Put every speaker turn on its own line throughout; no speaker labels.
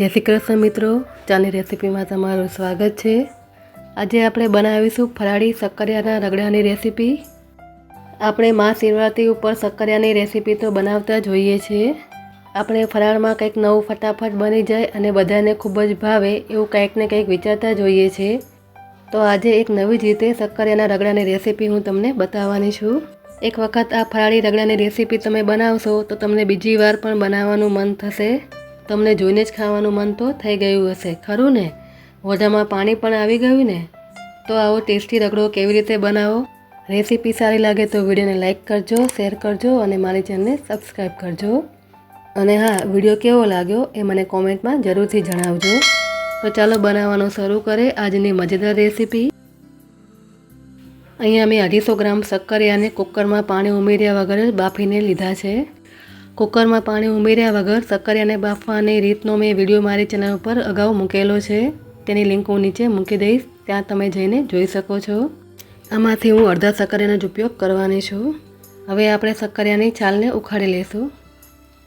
જય શ્રી કૃષ્ણ મિત્રો. ચાની રેસીપીમાં તમારું સ્વાગત છે. આજે આપણે બનાવીશું ફરાળી શક્કરિયાના રગડાની રેસીપી. આપણે મા શિવરાત્રિ ઉપર શક્કરિયાની રેસીપી તો બનાવતા જોઈએ છીએ. આપણે ફરાળમાં કંઈક નવું ફટાફટ બની જાય અને બધાને ખૂબ જ ભાવે એવું કંઈક ને કંઈક વિચારતા જોઈએ છે તો આજે એક નવી જ રીતે શક્કરિયાના રગડાની રેસીપી હું તમને બતાવવાની છું. એક વખત આ ફરાળી રગડાની રેસીપી તમે બનાવશો તો તમને બીજી વાર પણ બનાવવાનું મન થશે. તમને જોઈને જ ખાવાનું મન તો થઈ ગયું હશે, ખરું ને? મોઢામાં પાણી પણ આવી ગયું ને? તો આવો ટેસ્ટી રગડો કેવી રીતે બનાવો? રેસીપી સારી લાગે તો વિડીયોને લાઇક કરજો, શેર કરજો અને મારી ચેનલને સબસ્ક્રાઈબ કરજો. અને હા, વીડિયો કેવો લાગ્યો એ મને કોમેન્ટમાં જરૂરથી જણાવજો. તો ચાલો બનાવવાનું શરૂ કરે આજની મજેદાર રેસીપી. અહીંયા મેં અઢીસો ગ્રામ શક્કરિયાને કુકરમાં પાણી ઉમેર્યા વગર બાફીને લીધા છે. કુકરમાં પાણી ઉમેર્યા વગર સક્કરિયાને બાફવાની રીતનો મેં વીડિયો મારી ચેનલ ઉપર અગાઉ મૂકેલો છે. તેની લિંક હું નીચે મૂકી દઈશ. ત્યાં તમે જઈને જોઈ શકો છો. આમાંથી હું અડધા શક્કરિયાનો જ ઉપયોગ કરવાની છું. હવે આપણે શક્કરિયાની છાલને ઉખાડી લઈશું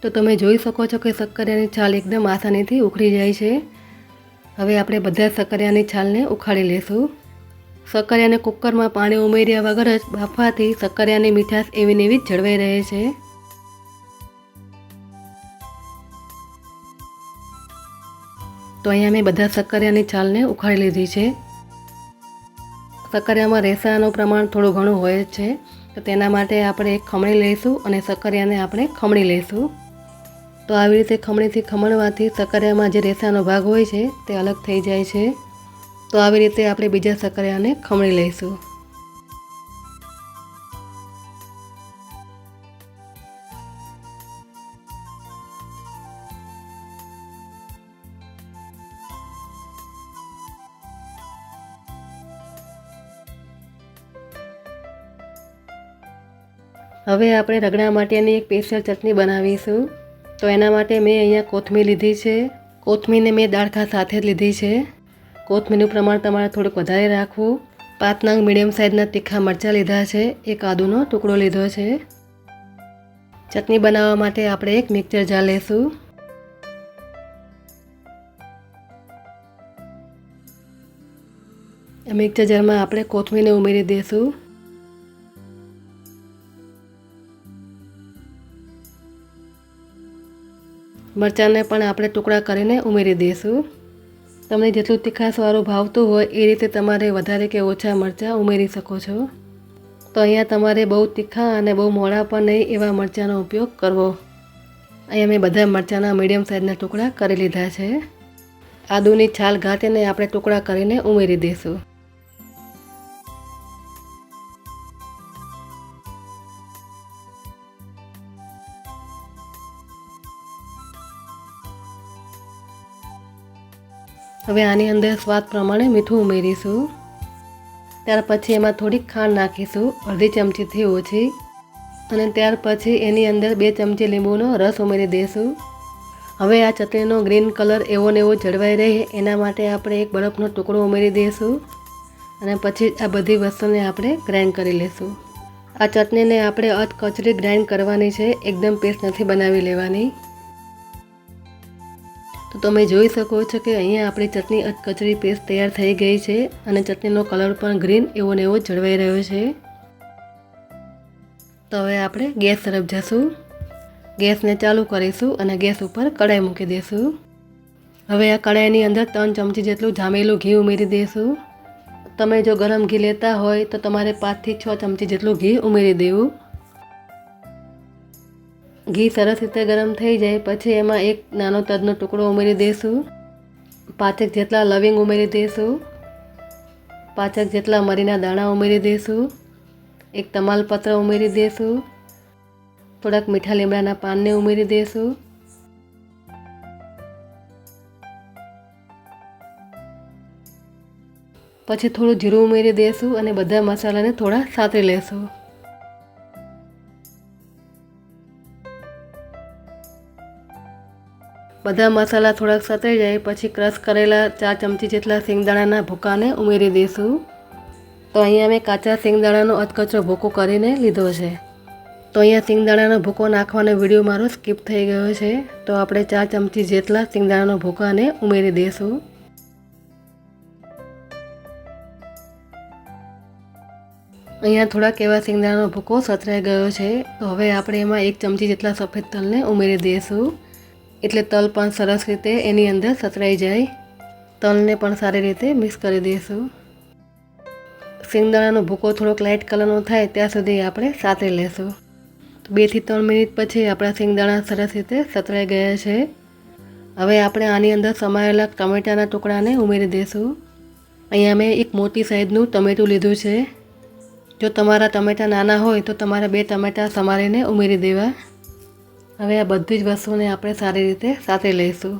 તો તમે જોઈ શકો છો કે શક્કરિયાની છાલ એકદમ આસાનીથી ઉખડી જાય છે. હવે આપણે બધા શક્કરિયાની છાલને ઉખાડી લઈશું શક્કરિયાને કુકરમાં પાણી ઉમેર્યા વગર જ બાફવાથી શક્કરિયાની મીઠાશ એવી ને એવી જ જળવાઈ રહે છે. તો અહીંયા મેં બધા શક્કરિયાની છાલને ઉખાડી લીધી છે. શક્કરિયામાં રેસાનું પ્રમાણ થોડું ઘણું હોય છે, તો તેના માટે આપણે એક ખમણી લઈશું અને શક્કરિયાને આપણે ખમણી લઈશું. તો આવી રીતે ખમણીથી ખમણવાથી શક્કરિયામાં જે રેસાનો ભાગ હોય છે, તે અલગ થઈ જાય છે. તો આવી રીતે આપણે બીજા શક્કરિયાને ખમણી લઈશું. હવે આપણે રગડા માટેની એક સ્પેશિયલ ચટણી બનાવીશું. તો એના માટે મેં અહીંયા કોથમીર લીધી છે. કોથમીરને મેં દાળખા સાથે જ લીધી છે. કોથમીરનું પ્રમાણ તમારે થોડુંક વધારે રાખવું. પાંચ નંગ મીડિયમ સાઇઝના તીખા મરચાં લીધા છે. એક આદુનો ટુકડો લીધો છે. ચટણી બનાવવા માટે આપણે એક મિક્સર જાર લેશું. મિક્સર જારમાં આપણે કોથમીરને ઉમેરી દઈશું મરચાંને પણ આપણે ટુકડા કરીને ઉમેરી દઈશું. તમને જેટલું તીખાસવાળું ભાવતું હોય એ રીતે તમારે વધારે કે ઓછા મરચાં ઉમેરી શકો છો. તો અહીંયા તમારે બહુ તીખા અને બહુ મોડા પણ નહીં એવા મરચાંનો ઉપયોગ કરવો. અહીંયા મેં બધા મરચાંના મીડિયમ સાઇઝના ટુકડા કરી લીધા છે. આદુની છાલ ઘાટીને આપણે ટુકડા કરીને ઉમેરી દઈશું. હવે આની અંદર સ્વાદ પ્રમાણે મીઠું ઉમેરીશું. ત્યાર પછી એમાં થોડીક ખાંડ નાખીશું, અડધી ચમચીથી ઓછી. અને ત્યાર પછી એની અંદર બે ચમચી લીંબુનો રસ ઉમેરી દઈશું. હવે આ ચટણીનો ગ્રીન કલર એવો ને એવો જળવાઈ રહે, એના માટે આપણે એક બરફનો ટુકડો ઉમેરી દઈશું. અને પછી આ બધી વસ્તુને આપણે ગ્રાઇન્ડ કરી લઈશું આ ચટણીને આપણે અધકચરી ગ્રાઇન્ડ કરવાની છે, એકદમ પેસ્ટ નથી બનાવી લેવાની. તમે જોઈ શકો છો કે અહીંયા આપણી ચટણી કચરી પેસ્ટ તૈયાર થઈ ગઈ છે અને ચટણીનો કલર પણ ગ્રીન એવો ને એવો જળવાઈ રહ્યો છે. તો હવે આપણે ગેસ તરફ જશું. ગેસને ચાલુ કરીશું અને ગેસ ઉપર કઢાઈ મૂકી દઈશું હવે આ કઢાઈની અંદર ત્રણ ચમચી જેટલું જામેલું ઘી ઉમેરી દઈશું તમે જો ગરમ ઘી લેતા હોય તો તમારે પાંચથી છ ચમચી જેટલું ઘી ઉમેરી દેવું. ઘી સરસ રીતે ગરમ થઈ જાય, પછી એમાં એક નાનો તજનો ટુકડો ઉમેરી દઈશું પાંચેક જેટલા લવિંગ ઉમેરી દઈશું પાંચેક જેટલા મરીના દાણા ઉમેરી દઈશું એક તમાલપત્ર ઉમેરી દઈશું થોડાક મીઠા લીમડાના પાનને ઉમેરી દઈશું પછી થોડું જીરું ઉમેરી દઈશું અને બધા મસાલાને થોડા સાતરી લેશું. બધા મસાલા થોડાક સતરાઈ જાય, પછી ક્રશ કરેલા ચાર ચમચી જેટલા સિંગદાણાના ભૂકાને ઉમેરી દઈશું તો અહીંયા મેં કાચા સિંગદાણાનો અધકચરો ભૂકો કરીને લીધો છે. તો અહીંયા સિંગદાણાનો ભૂકો નાખવાનો વીડિયો મારો સ્કીપ થઈ ગયો છે. તો આપણે ચાર ચમચી જેટલા સિંગદાણાનો ભૂકાને ઉમેરી દઈશું અહીંયા થોડાક એવા સિંગદાણાનો ભૂકો સતરાઈ ગયો છે. તો હવે આપણે એમાં એક ચમચી જેટલા સફેદ તલને ઉમેરી દઈશું એટલે તલ પણ સરસ રીતે એની અંદર સતરાઈ જાય. તલને પણ સારી રીતે મિક્સ કરી દઈશું. સિંગદાણાનો ભૂકો થોડોક લાઇટ કલરનો થાય ત્યાં સુધી આપણે સાતરી લેશું. બેથી ત્રણ મિનિટ પછી આપણા સિંગદાણા સરસ રીતે સતરાઈ ગયા છે. હવે આપણે આની અંદર સમાયેલા ટમેટાના ટુકડાને ઉમેરી દઈશું. અહીંયા મેં એક મોટી સાઈઝનું ટમેટું લીધું છે. જો તમારા ટમેટાં નાના હોય તો તમારે બે ટમેટાં સમારીને ઉમેરી દેવા. હવે આ બધી જ વસ્તુને આપણે સારી રીતે સાથે લઈશું.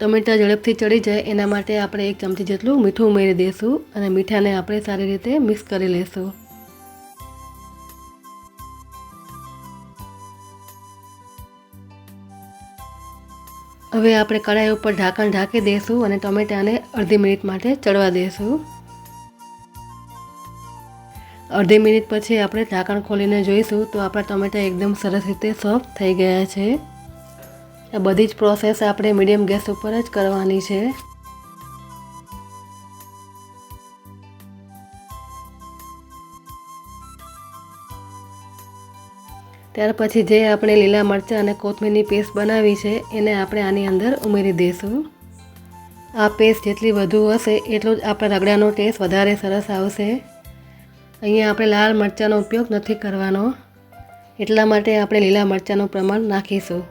ટમેટાં ઝડપથી ચડી જાય એના માટે આપણે એક ચમચી જેટલું મીઠું ઉમેરી દઈશું અને મીઠાને આપણે સારી રીતે મિક્સ કરી લઈશું. હવે આપણે કઢાઈ ઉપર ઢાંકણ ઢાંકી દઈશું અને ટમેટાને અડધી મિનિટ માટે ચડવા દઈશું. અડધી મિનિટ પછી આપણે ઢાંકણ ખોલીને જોઈશું તો આપણા ટમેટા એકદમ સરસ રીતે સોફ્ટ થઈ ગયા છે. આ બધી જ પ્રોસેસ આપણે મીડિયમ ગેસ ઉપર જ કરવાની છે. ત્યાર પછી જે આપણે લીલા મરચાં અને કોથમીરની પેસ્ટ બનાવી છે, એને આપણે આની અંદર ઉમેરી દઈશું. આ પેસ્ટ જેટલી વધુ હશે, એટલો જ આપણા રગડાનો ટેસ્ટ વધારે સરસ આવશે. અહીંયા આપણે લાલ મરચાંનો ઉપયોગ નથી કરવાનો. એટલા માટે આપણે લીલા મરચાંનું પ્રમાણ નાખીશું.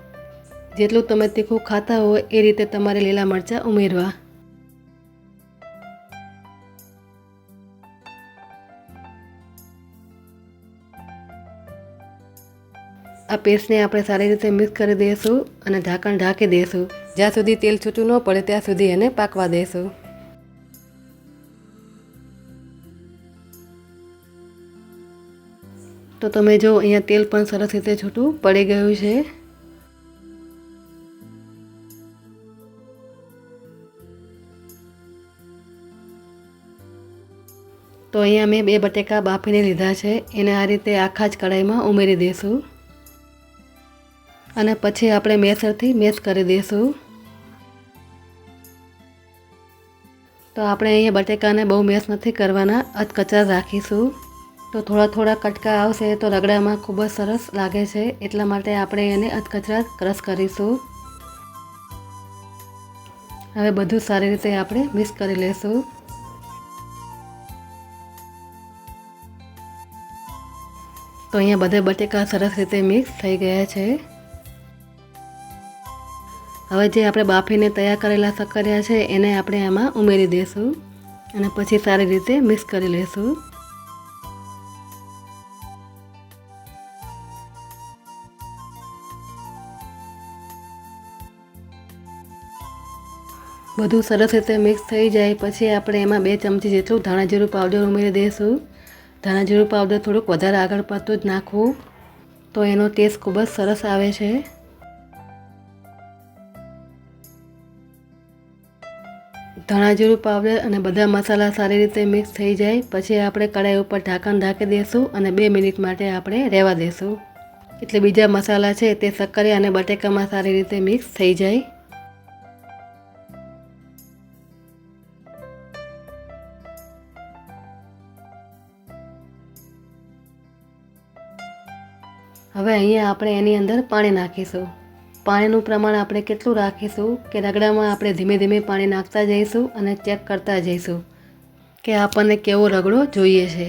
જેટલું તમે તીખું ખાતા હોય એ રીતે તમારે લીલા મરચાં ઉમેરવા. આ પેસ્ટને આપણે સારી રીતે મિક્સ કરી દઈશું અને ઢાંકણ ઢાંકી દઈશું જ્યાં સુધી તેલ છૂટું ન પડે ત્યાં સુધી એને પાકવા દઈશું તો તમે જો અહીંયા તેલ પણ સરસ રીતે છૂટું પડી ગયું છે. તો અહીંયા મેં બે બટેકા બાફીને લીધા છે. એને આ રીતે આખા જ કઢાઈમાં ઉમેરી દઈશું અને પછી આપણે મેસરથી મેશ કરી દઈશું તો આપણે અહીંયા બટેકાને બહુ મેશ નથી કરવાના. અધકચરા રાખીશું. તો થોડા થોડા કટકા આવશે તો રગડામાં ખૂબ જ સરસ લાગે છે. એટલા માટે આપણે એને અધકચરા ક્રશ કરીશું. હવે બધું સારી રીતે આપણે મિક્સ કરી લઈશું તો અહીંયા બધા બટેકા સરસ રીતે મિક્સ થઈ ગયા છે. હવે જે આપણે બાફીને તૈયાર કરેલા સક્કરિયા છે એને આપણે આમાં ઉમેરી દઈશું અને પછી સારી રીતે મિક્સ કરી લઈશું બધું સરસ રીતે મિક્સ થઈ જાય, પછી આપણે એમાં બે ચમચી જેટલું ધાણા જીરું પાવડર ઉમેરી દઈશું. ધાણા જીરું પાવડર થોડુંક વધારે આગળ પડતું જ નાખવું, તો એનો ટેસ્ટ ખૂબ જ સરસ આવે છે. ધાણા જીરું પાવડર અને બધા મસાલા સારી રીતે મિક્સ થઈ જાય, પછી આપણે કઢાઈ ઉપર ઢાંકણ ઢાંકી દઈશું અને બે મિનિટ માટે આપણે રહેવા દઈશું. એટલે બીજા મસાલા છે તે સક્કરી અને બટેકામાં સારી રીતે મિક્સ થઈ જાય. હવે અહીંયા આપણે એની અંદર પાણી નાખીશું. પાણીનું પ્રમાણ આપણે કેટલું રાખીશું કે રગડામાં આપણે ધીમે ધીમે પાણી નાખતા જઈશું અને ચેક કરતા જઈશું કે આપણને કેવો રગડો જોઈએ છે.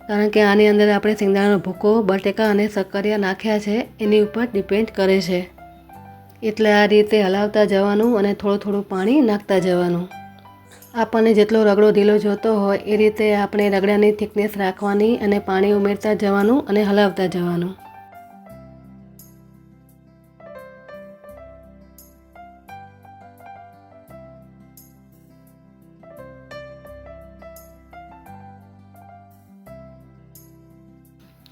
કારણ કે આની અંદર આપણે સિંગદાણાનો ભૂકો, બટેકા અને શક્કરિયા નાખ્યા છે, એની ઉપર ડિપેન્ડ કરે છે. એટલે આ રીતે હલાવતા જવાનું અને થોડું થોડું પાણી નાખતા જવાનું. આપણને જેટલો રગડો ઢીલો જોતો હોય એ રીતે આપણે રગડાની થિકનેસ રાખવાની અને પાણી ઉમેરતા જવાનું અને હલાવતા જવાનું.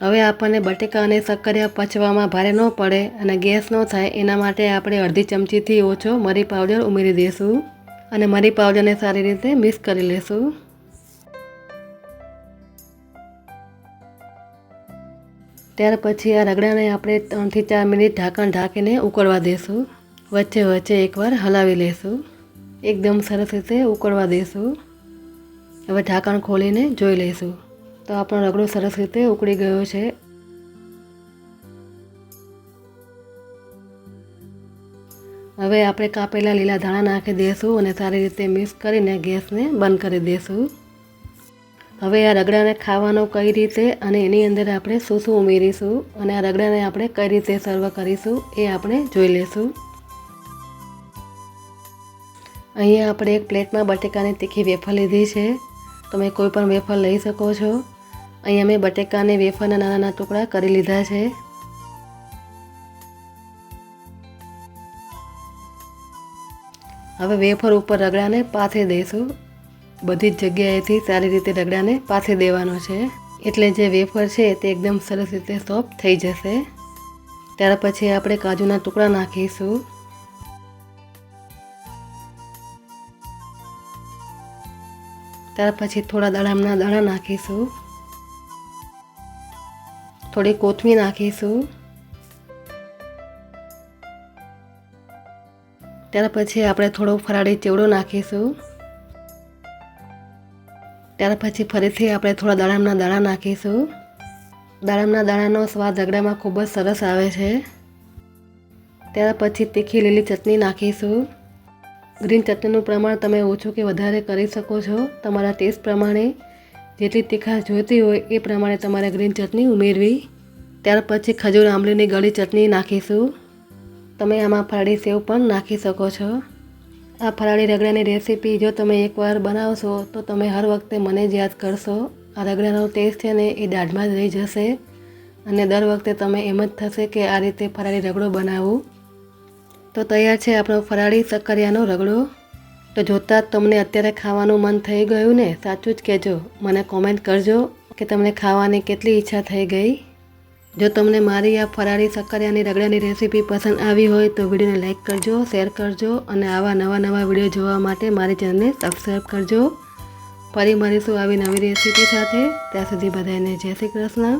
હવે આપણને બટેકા અને સક્કરિયા પચવામાં ભારે ન પડે અને ગેસ ન થાય, એના માટે આપણે અડધી ચમચીથી ઓછો મરી પાવડર ઉમેરી દઈશું અને મરી પાવડરને સારી રીતે મિક્સ કરી લઈશું ત્યાર પછી આ રગડાને આપણે ત્રણથી ચાર મિનિટ ઢાંકણ ઢાંકીને ઉકળવા દઈશું. વચ્ચે વચ્ચે એકવાર હલાવી લઈશું એકદમ સરસ રીતે ઉકળવા દઈશું. હવે ઢાંકણ ખોલીને જોઈ લઈશું. તો આપણો રગડો સરસ રીતે ઉકળી ગયો છે. હવે આપણે કાપેલા લીલા ધાણા નાખી દઈશું અને સારી રીતે મિક્સ કરીને ગેસને બંધ કરી દઈશું હવે આ રગડાને ખાવાનો કઈ રીતે અને એની અંદર આપણે શું શું ઉમેરીશું અને આ રગડાને આપણે કઈ રીતે સર્વ કરીશું એ આપણે જોઈ લઈશું અહીંયા આપણે એક પ્લેટમાં બટેકાની તીખી વેફર લીધી છે. તમે કોઈ પણ વેફર લઈ શકો છો. અહીંયા મેં બટેકાને વેફરના નાના નાના ટુકડા કરી લીધા છે. હવે વેફર ઉપર રગડાને પાથરી દઈશું. બધી જ જગ્યાએથી સારી રીતે રગડાને પાથરી દેવાનો છે. એટલે જે વેફર છે તે એકદમ સરસ રીતે સોફ્ટ થઈ જશે. ત્યાર પછી આપણે કાજુના ટુકડા નાખીશું. ત્યાર પછી થોડા દાડામના દાણા નાખીશું. થોડી કોથમીર નાખીશું ત્યાર પછી આપણે થોડો ફરાળી ચેવડો નાખીશું ત્યાર પછી ફરીથી આપણે થોડા દાડામના દાણા નાખીશું દાડામના દાણાનો સ્વાદ રગડામાં ખૂબ જ સરસ આવે છે। ત્યાર પછી તીખી લીલી ચટણી નાખીશું ગ્રીન ચટણીનું પ્રમાણ તમે ઓછું કે વધારે કરી શકો છો તમારા ટેસ્ટ પ્રમાણે। જેટલી તીખા જોઈતી હોય એ પ્રમાણે તમારે ગ્રીન ચટણી ઉમેરવી. ત્યાર પછી ખજૂર આંબલીની ગળી ચટણી નાખીશું. તમે આમાં ફરાળી સેવ પણ નાખી શકો છો. આ ફરાળી રગડાની રેસીપી જો તમે એકવાર બનાવશો, તો તમે હર વખતે મને જ યાદ કરશો. આ રગડાનો ટેસ્ટ છે ને એ દાઢમાં જ રહી જશે. અને દર વખતે તમે એમ જ થશે કે આ રીતે ફરાળી રગડો બનાવું. તો તૈયાર છે આપણો ફરાળી સક્કરિયાનો રગડો. તો જોતાં જ તમને અત્યારે ખાવાનું મન થઈ ગયું ને, સાચું જ કહેજો. મને કોમેન્ટ કરજો કે તમને ખાવાની કેટલી ઈચ્છા થઈ ગઈ. જો તમને મારી આ ફરાળી સક્કરિયાની રગડાની રેસીપી પસંદ આવી હોય તો વિડીયોને લાઇક કરજો શેર કરજો અને આવા નવા નવા વીડિયો જોવા માટે મારી ચેનલને સબસ્ક્રાઈબ કરજો. ફરી મળીશું આવી નવી રેસીપી સાથે. ત્યાં સુધી બધાને જય શ્રી કૃષ્ણ.